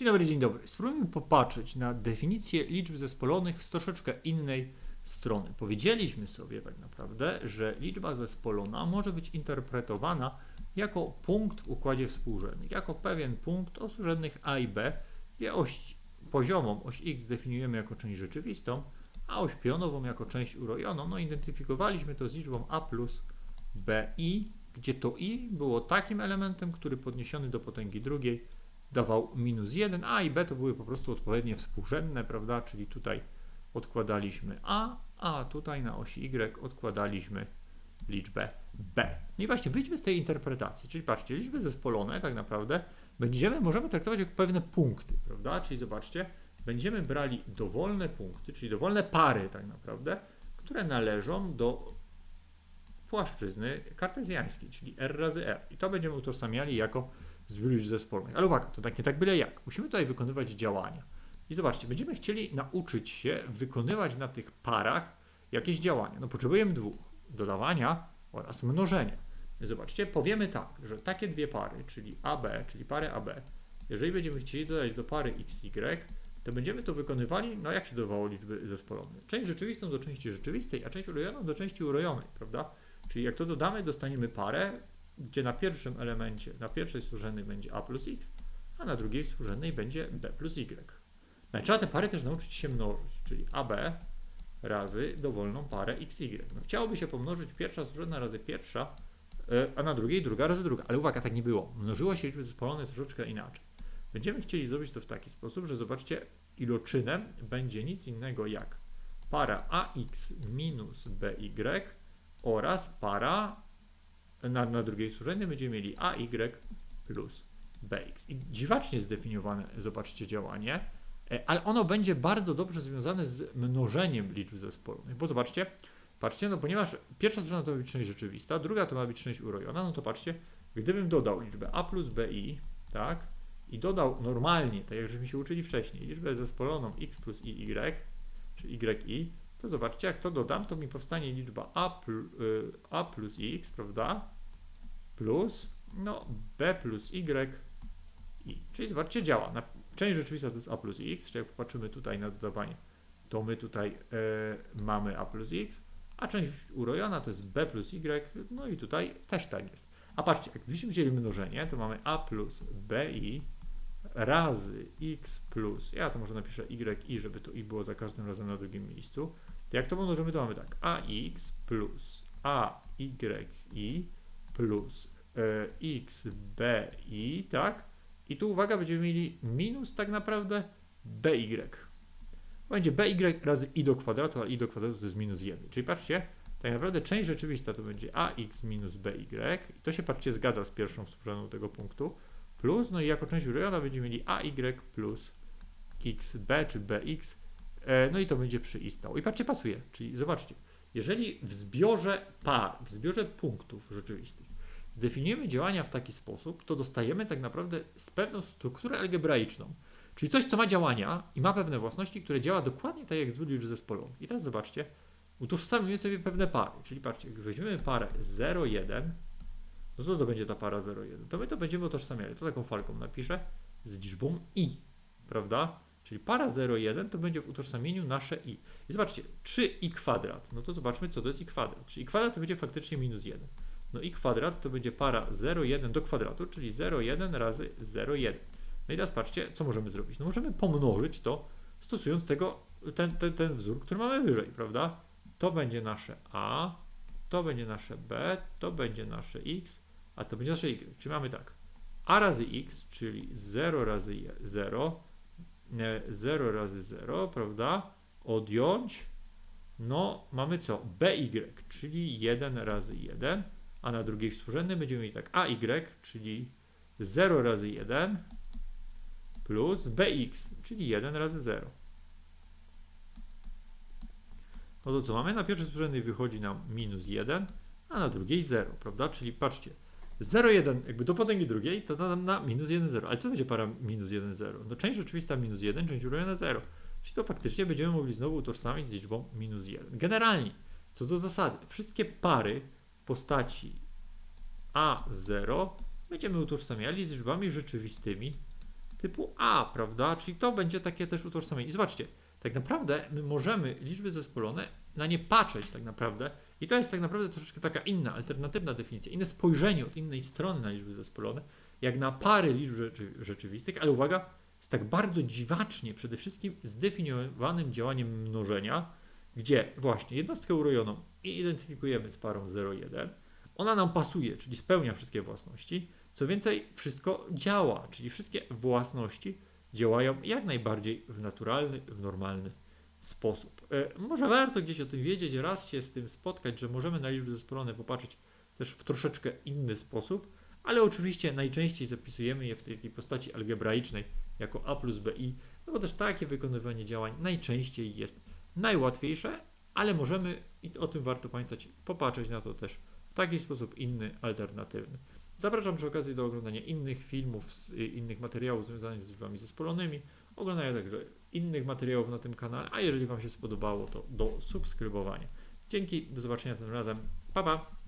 Dzień dobry, dzień dobry. Spróbujmy popatrzeć na definicję liczb zespolonych z troszeczkę innej strony. Powiedzieliśmy sobie tak naprawdę, że liczba zespolona może być interpretowana jako punkt w układzie współrzędnych, jako pewien punkt o współrzędnych a i b, gdzie oś poziomą, oś x definiujemy jako część rzeczywistą, a oś pionową jako część urojoną. No identyfikowaliśmy to z liczbą a plus bi, gdzie to i było takim elementem, który podniesiony do potęgi drugiej dawał minus 1, a i b to były po prostu odpowiednie współrzędne, prawda? Czyli tutaj odkładaliśmy a, a tutaj na osi y odkładaliśmy liczbę b. No i właśnie wyjdźmy z tej interpretacji, czyli patrzcie, liczby zespolone tak naprawdę będziemy, możemy traktować jako pewne punkty, prawda? Czyli zobaczcie, będziemy brali dowolne punkty, czyli dowolne pary tak naprawdę, które należą do płaszczyzny kartezjańskiej, czyli r razy r. I to będziemy utożsamiali jako zbiór liczb zespolonych. Ale uwaga, to tak nie tak byle jak. Musimy tutaj wykonywać działania. I zobaczcie, będziemy chcieli nauczyć się wykonywać na tych parach jakieś działania. No potrzebujemy dwóch. Dodawania oraz mnożenia. Zobaczcie, powiemy tak, że takie dwie pary, czyli AB, czyli parę AB, jeżeli będziemy chcieli dodać do pary XY, to będziemy to wykonywali, no jak się dodawało liczby zespolone? Część rzeczywistą do części rzeczywistej, a część urojoną do części urojonej, prawda? Czyli jak to dodamy, dostaniemy parę, gdzie na pierwszym elemencie, na pierwszej współrzędnej będzie a plus x, a na drugiej współrzędnej będzie b plus y. No i trzeba te pary też nauczyć się mnożyć, czyli ab razy dowolną parę xy. No chciałoby się pomnożyć pierwsza współrzędna razy pierwsza, e, a na drugiej druga razy druga. Ale uwaga, tak nie było. Mnożyło się liczby zespolone troszeczkę inaczej. Będziemy chcieli zrobić to w taki sposób, że zobaczcie, iloczynem będzie nic innego jak para ax minus by oraz para na, na drugiej współrzędnej będziemy mieli AY plus BX. I dziwacznie zdefiniowane, zobaczcie, działanie, e, ale ono będzie bardzo dobrze związane z mnożeniem liczb zespolowych. Bo zobaczcie, patrzcie, no ponieważ pierwsza strona to ma być część rzeczywista, druga to ma być część urojona, no to patrzcie, gdybym dodał liczbę A plus BI, tak, i dodał normalnie, tak jak żeśmy się uczyli wcześniej, liczbę zespoloną x plus i y, czy yi, to zobaczcie, jak to dodam, to mi powstanie liczba a, pl, y, a plus x, prawda? Plus, no, b plus y i. Czyli zobaczcie, działa. Na, część rzeczywista to jest a plus x, czyli jak popatrzymy tutaj na dodawanie, to my tutaj y, mamy a plus x, a część urojona to jest b plus y, no i tutaj też tak jest. A patrzcie, jakbyśmy wzięli mnożenie, to mamy a plus bi razy x plus, ja to może napiszę y i, żeby to i było za każdym razem na drugim miejscu, to jak to mnożymy, to mamy tak, ax plus ayi plus e, xbi, tak? I tu uwaga, będziemy mieli minus tak naprawdę by. Będzie by razy i do kwadratu, a i do kwadratu to jest minus 1. Czyli patrzcie, tak naprawdę część rzeczywista to będzie ax minus by. I to się, patrzcie, zgadza z pierwszą współrzędną tego punktu. Plus, no i jako część urojona będziemy mieli ay plus xb czy bx E, no i to będzie przy i patrzcie, pasuje. Czyli zobaczcie, jeżeli w zbiorze par, w zbiorze punktów rzeczywistych zdefiniujemy działania w taki sposób, to dostajemy tak naprawdę z pewną strukturę algebraiczną. Czyli coś, co ma działania i ma pewne własności, które działa dokładnie tak jak z liczb zespolonych. I teraz zobaczcie, utożsamimy sobie pewne pary. Czyli patrzcie, weźmiemy parę 0,1, no to to będzie ta para 0,1. To my to będziemy utożsamiali. To taką falką napiszę z liczbą i, prawda? Czyli para 0,1 to będzie w utożsamieniu nasze i. I zobaczcie, 3i kwadrat. No to zobaczmy, co to jest i kwadrat. Czyli i kwadrat to będzie faktycznie minus 1. No i kwadrat to będzie para 0,1 do kwadratu, czyli 0,1 razy 0,1. No i teraz patrzcie, co możemy zrobić. No możemy pomnożyć to, stosując tego, ten, ten, ten wzór, który mamy wyżej, prawda? To będzie nasze a, to będzie nasze b, to będzie nasze x, a to będzie nasze y. Czyli mamy tak, a razy x, czyli 0 razy 0, 0 razy 0, prawda? Odjąć, no mamy co? BY, czyli 1 razy 1, a na drugiej współrzędnej będziemy mieli tak AY, czyli 0 razy 1 plus BX, czyli 1 razy 0. No to co mamy? Na pierwszej współrzędnej wychodzi nam minus 1, a na drugiej 0, prawda? Czyli patrzcie, 0,1 jakby do potęgi drugiej, to da nam na minus 1,0. Ale co będzie para minus 1,0? No część rzeczywista minus 1, część urojona 0. Czyli to faktycznie będziemy mogli znowu utożsamić z liczbą minus 1. Generalnie, co do zasady, wszystkie pary postaci A0 będziemy utożsamiali z liczbami rzeczywistymi typu A, prawda? Czyli to będzie takie też utożsamienie. I zobaczcie, tak naprawdę my możemy liczby zespolone na nie patrzeć tak naprawdę i to jest tak naprawdę troszeczkę taka inna, alternatywna definicja, inne spojrzenie od innej strony na liczby zespolone, jak na pary liczb rzeczy, rzeczywistych, ale uwaga, z tak bardzo dziwacznie przede wszystkim zdefiniowanym działaniem mnożenia, gdzie właśnie jednostkę urojoną identyfikujemy z parą 0,1, ona nam pasuje, czyli spełnia wszystkie własności, co więcej, wszystko działa, czyli wszystkie własności działają jak najbardziej w naturalny, w normalny sposób. E, może warto gdzieś o tym wiedzieć, raz się z tym spotkać, że możemy na liczby zespolone popatrzeć też w troszeczkę inny sposób, ale oczywiście najczęściej zapisujemy je w takiej postaci algebraicznej jako a plus bi, no bo też takie wykonywanie działań najczęściej jest najłatwiejsze, ale możemy, i o tym warto pamiętać, popatrzeć na to też w taki sposób inny, alternatywny. Zapraszam przy okazji do oglądania innych filmów, y, innych materiałów związanych z liczbami zespolonymi, oglądania także innych materiałów na tym kanale, a jeżeli Wam się spodobało, to do subskrybowania. Dzięki, do zobaczenia tym razem. Pa, pa!